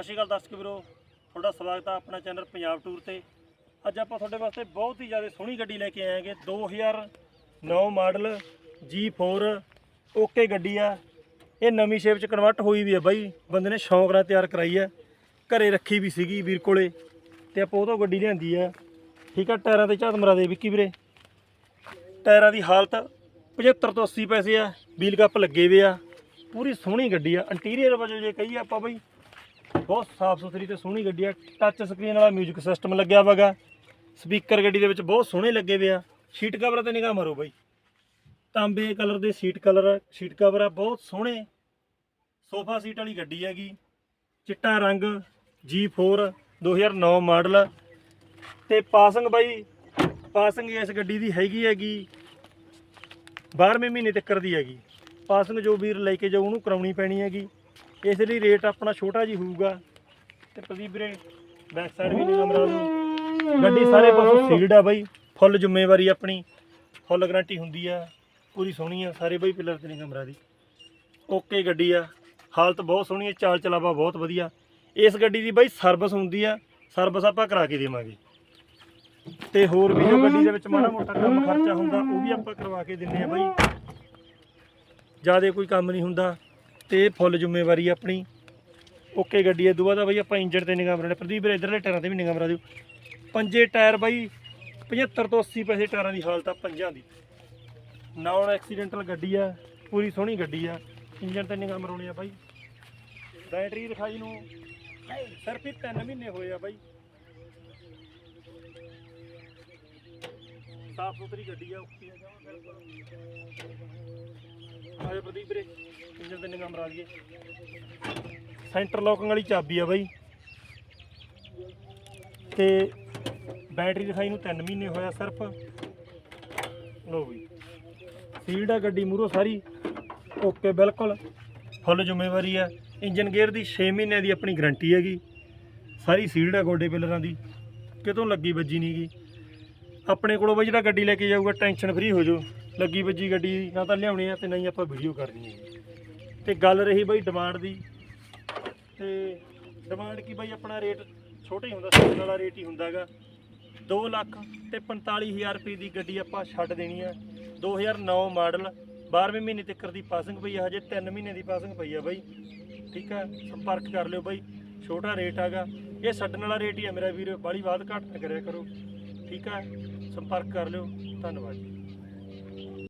ਸਤਿ ਸ਼੍ਰੀ ਅਕਾਲ ਦਰਸ਼ਕ ਵੀਰੋ, ਤੁਹਾਡਾ ਸਵਾਗਤ ਹੈ ਆਪਣਾ ਚੈਨਲ ਪੰਜਾਬ ਟੂਰ ਤੇ। ਅੱਜ ਆਪਾਂ ਤੁਹਾਡੇ ਵਾਸਤੇ ਬਹੁਤ ਹੀ ਜ਼ਿਆਦਾ ਸੋਹਣੀ ਗੱਡੀ ਲੈ ਕੇ ਆਏ ਹਾਂਗੇ 2009 ਮਾਡਲ G4 ਓਕੇ ਗੱਡੀ ਆ। ਇਹ ਨਵੀਂ ਸ਼ੇਪ ਚ ਕਨਵਰਟ ਹੋਈ ਵੀ ਆ ਬਾਈ, ਬੰਦੇ ਨੇ ਸ਼ੌਂਕ ਨਾਲ ਤਿਆਰ ਕਰਾਈ ਆ। ਘਰੇ ਰੱਖੀ ਵੀ ਸੀਗੀ ਵੀਰ ਕੋਲੇ, ਤੇ ਆਪਾਂ ਉਹ ਤੋਂ ਗੱਡੀ ਲਿਆਂਦੀ ਆ। ਠੀਕ ਆ, ਟਾਇਰਾਂ ਤੇ ਝਾਤ ਮਰਾ ਦੇ ਵਿੱਕੀ ਵੀਰੇ। ਟਾਇਰਾਂ ਦੀ ਹਾਲਤ 75 ਤੋਂ 80 ਪੈਸੇ ਆ ਵੀਲ ਕੱਪ ਲੱਗੇ ਵੇ ਆ। ਪੂਰੀ ਸੋਹਣੀ ਗੱਡੀ ਆ ਇੰਟੀਰੀਅਰ ਵਜੋਂ ਜੇ ਕਹੀਏ ਆਪਾਂ ਬਈ ਬਹੁਤ ਸਾਫ਼ ਸੁਥਰੀ ਤੇ ਸੋਹਣੀ ਗੱਡੀ ਆ। ਟੱਚ ਸਕਰੀਨ ਵਾਲਾ 뮤직 ਸਿਸਟਮ ਲੱਗਿਆ ਵਾਗਾ ਸਪੀਕਰ ਗੱਡੀ ਦੇ ਵਿੱਚ ਬਹੁਤ ਸੋਹਣੇ ਲੱਗੇ ਵੇ ਆ। ਸ਼ੀਟ ਕਵਰ ਤੇ ਨਿਗਾਹ ਮਾਰੋ ਬਾਈ। ਤਾਂਬੇ ਕਲਰ ਦੇ ਸੀਟ ਕਲਰ ਸੀਟ ਕਵਰ ਆ, ਬਹੁਤ ਸੋਹਣੇ। ਸੋਫਾ ਸੀਟ ਵਾਲੀ ਗੱਡੀ ਹੈਗੀ। ਚਿੱਟਾ ਰੰਗ G4 2009 ਮਾਡਲ। ਤੇ ਪਾਸਿੰਗ ਬਾਈ ਪਾਸਿੰਗ ਇਸ ਗੱਡੀ ਦੀ ਹੈਗੀ ਹੈਗੀ। 12ਵੇਂ ਮਹੀਨੇ ਤੱਕ ਦੀ ਹੈਗੀ। ਪਾਸਿੰਗ ਜੋ ਵੀਰ ਲੈ ਕੇ ਜਾਊ, ਉਹਨੂੰ ਕਰਾਉਣੀ ਪੈਣੀ ਹੈਗੀ। ਇਸ ਲਈ ਰੇਟ ਆਪਣਾ ਛੋਟਾ ਜੀ ਹੋਊਗਾ। ਤੇ ਪ੍ਰਦੀਪ ਵੀਰੇ ਬੈਕ ਸਾਈਡ ਵੀ ਨਹੀਂ ਨੂੰ। ਗੱਡੀ ਸਾਰੇ ਪਾਸੋਂ ਸੀਲਡ ਆ ਬਾਈ ਫੁੱਲ ਜ਼ਿੰਮੇਵਾਰੀ ਆਪਣੀ ਫੁੱਲ ਗਾਰੰਟੀ ਹੁੰਦੀ ਆ, ਪੂਰੀ ਸੋਹਣੀ ਆ, ਸਾਰੇ ਬਾਈ ਪਿਲਰ ਤੇ ਨਹੀਂ ਕਮਰਾ ਦੀ। ਓਕੇ ਗੱਡੀ ਆ, ਹਾਲਤ ਬਹੁਤ ਸੋਹਣੀ ਹੈ ਚਾਲ ਚਲਾਵਾ ਬਹੁਤ ਵਧੀਆ। ਇਸ ਗੱਡੀ ਦੀ ਬਾਈ ਸਰਵਿਸ ਹੁੰਦੀ ਆ ਸਰਵਿਸ ਆਪਾਂ ਕਰਾ ਕੇ ਦੇਵਾਂਗੇ। ਤੇ ਹੋਰ ਵੀ ਜੋ ਗੱਡੀ ਦੇ ਵਿੱਚ ਮਾੜਾ ਮੋਟਾ ਕੰਮ ਖਰਚਾ ਹੁੰਦਾ, ਉਹ ਵੀ ਆਪਾਂ ਕਰਵਾ ਕੇ ਦਿੰਨੇ ਆ ਬਾਈ। ਜ਼ਿਆਦਾ ਕੋਈ ਕੰਮ ਨਹੀਂ ਹੁੰਦਾ। ਤੇ ਫੁੱਲ ਜ਼ਿੰਮੇਵਾਰੀ ਆਪਣੀ। ਓਕੇ ਗੱਡੀ ਹੈ ਦੁਆ ਦਾ ਬਾਈ ਆਪਾਂ ਇੰਜਣ ਤੇ ਨਿਗਾਹ ਮਾਰਨੇ ਪ੍ਰਦੀਪ ਵੀਰੇ ਇਧਰਲੇ ਟਾਇਰਾਂ ਤੇ ਵੀ ਨਿਗਾਹ ਮਰਾ ਦਿਓ। ਪੰਜੇ ਟਾਇਰ ਬਾਈ 75 ਤੋਂ 80 ਪੈਸੇ ਟਾਇਰਾਂ ਦੀ ਹਾਲਤ ਆ ਪੰਜਾਂ ਦੀ। ਨਾਨ ਐਕਸੀਡੈਂਟਲ ਗੱਡੀ ਆ, ਪੂਰੀ ਸੋਹਣੀ ਗੱਡੀ ਆ। ਇੰਜਣ ਤੇ ਨਿਗਾਹ ਮਰਾਉਣੀ ਆ ਬਾਈ। ਬੈਟਰੀ ਦਿਖਾਈ ਨੂੰ ਸਿਰਫ ਹੀ 3 ਮਹੀਨੇ ਹੋਏ ਆ ਬਾਈ। ਸਾਫ਼ ਸੁਥਰੀ ਗੱਡੀ ਆ, ਓਕੇ ਆ। ਜਮਾਂ ਬਿਲਕੁਲ ਆਜੋ ਪ੍ਰਦੀਪ ਵੀਰੇ। ਇੰਜਨ ਤੇ ਨਿਗਾਹ ਮਰਾ ਲਈਏ। ਸੈਂਟਰ ਲੋਕਿੰਗ ਵਾਲੀ ਚਾਬੀ ਆ ਬਾਈ। ਤੇ ਬੈਟਰੀ ਦਿਖਾਈ ਨੂੰ 3 ਮਹੀਨੇ ਹੋਇਆ ਸਿਰਫ। ਲੋ ਵੀ। ਸੀਲਡ ਆ ਗੱਡੀ ਮੂਰੋ ਸਾਰੀ। ਓਕੇ ਬਿਲਕੁਲ। ਫੁੱਲ ਜ਼ਿੰਮੇਵਾਰੀ ਆ। ਇੰਜਨ ਗੇਅਰ ਦੀ 6 ਮਹੀਨਿਆਂ ਦੀ ਆਪਣੀ ਗਾਰੰਟੀ ਹੈਗੀ। ਸਾਰੀ ਸੀਲਡ ਆ ਗੋਡੇ ਪਿਲਰਾਂ ਦੀ। ਕਿਤੋਂ ਲੱਗੀ ਵੱਜੀ ਨਹੀਂਗੀ ਆਪਣੇ ਕੋਲੋਂ ਬਈ ਜਿਹੜਾ ਗੱਡੀ ਲੈ ਕੇ ਜਾਊਗਾ, ਟੈਨਸ਼ਨ ਫਰੀ ਹੋ ਜਾਓ ਲੱਗੀ ਵੱਜੀ ਗੱਡੀ, ਨਾ ਤਾਂ ਲਿਆਉਣੀ ਆ ਤੇ ਨਹੀਂ ਆਪਾਂ ਵੀਡੀਓ ਕਰਨੀ ਹੈ ਤੇ ਗੱਲ ਰਹੀ ਬਈ ਡਿਮਾਂਡ ਦੀ। ਤੇ ਡਿਮਾਂਡ ਕੀ ਬਈ ਆਪਣਾ ਰੇਟ ਛੋਟਾ ਹੀ ਹੁੰਦਾ ਸਿੱਧਾ ਵਾਲਾ ਰੇਟ ਹੀ ਹੁੰਦਾਗਾ। 2 ਲੱਖ ਤੇ 45000 ਰੁਪਏ ਦੀ ਗੱਡੀ ਆਪਾਂ ਛੱਡ ਦੇਣੀ ਆ। 2009 ਮਾਡਲ 12ਵੇਂ ਮਹੀਨੇ ਤੱਕ ਦੀ ਪਾਸਿੰਗ ਪਈ ਆ, ਹਜੇ 3 ਮਹੀਨੇ ਦੀ ਪਾਸਿੰਗ ਪਈ ਆ ਬਾਈ। ਠੀਕ ਆ, ਸੰਪਰਕ ਕਰ ਲਿਓ ਬਾਈ, ਛੋਟਾ ਰੇਟ ਆਗਾ। ਇਹ ਛੱਡਣ ਵਾਲਾ ਰੇਟ ਹੀ ਆ ਮੇਰਾ ਵੀਰ ਬਾਲੀ ਬਾਤ ਘੱਟ ਨਾ ਕਰਿਆ ਕਰੋ। ਠੀਕ ਹੈ ਸੰਪਰਕ ਕਰ ਲਿਓ। ਧੰਨਵਾਦ ਜੀ।